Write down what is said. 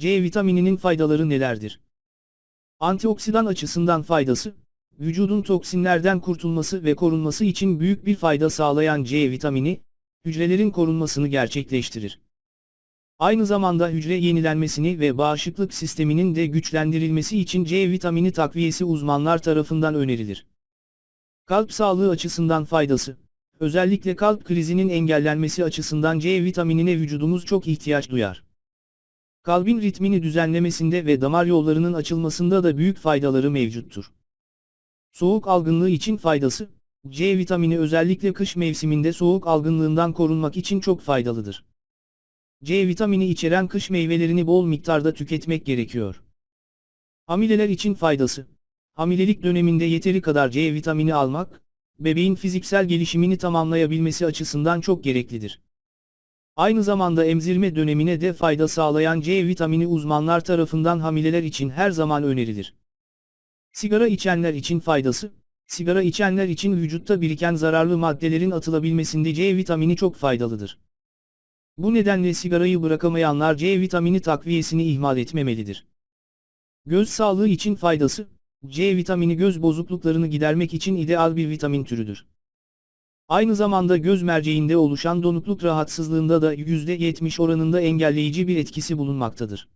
C vitamininin faydaları nelerdir? Antioksidan açısından faydası, vücudun toksinlerden kurtulması ve korunması için büyük bir fayda sağlayan C vitamini, hücrelerin korunmasını gerçekleştirir. Aynı zamanda hücre yenilenmesini ve bağışıklık sisteminin de güçlendirilmesi için C vitamini takviyesi uzmanlar tarafından önerilir. Kalp sağlığı açısından faydası, özellikle kalp krizinin engellenmesi açısından C vitaminine vücudumuz çok ihtiyaç duyar. Kalbin ritmini düzenlemesinde ve damar yollarının açılmasında da büyük faydaları mevcuttur. Soğuk algınlığı için faydası, C vitamini özellikle kış mevsiminde soğuk algınlığından korunmak için çok faydalıdır. C vitamini içeren kış meyvelerini bol miktarda tüketmek gerekiyor. Hamileler için faydası. Hamilelik döneminde yeteri kadar C vitamini almak, bebeğin fiziksel gelişimini tamamlayabilmesi açısından çok gereklidir. Aynı zamanda emzirme dönemine de fayda sağlayan C vitamini uzmanlar tarafından hamileler için her zaman önerilir. Sigara içenler için faydası, sigara içenler için vücutta biriken zararlı maddelerin atılabilmesinde C vitamini çok faydalıdır. Bu nedenle sigarayı bırakamayanlar C vitamini takviyesini ihmal etmemelidir. Göz sağlığı için faydası, C vitamini göz bozukluklarını gidermek için ideal bir vitamin türüdür. Aynı zamanda göz merceğinde oluşan donukluk rahatsızlığında da %70 oranında engelleyici bir etkisi bulunmaktadır.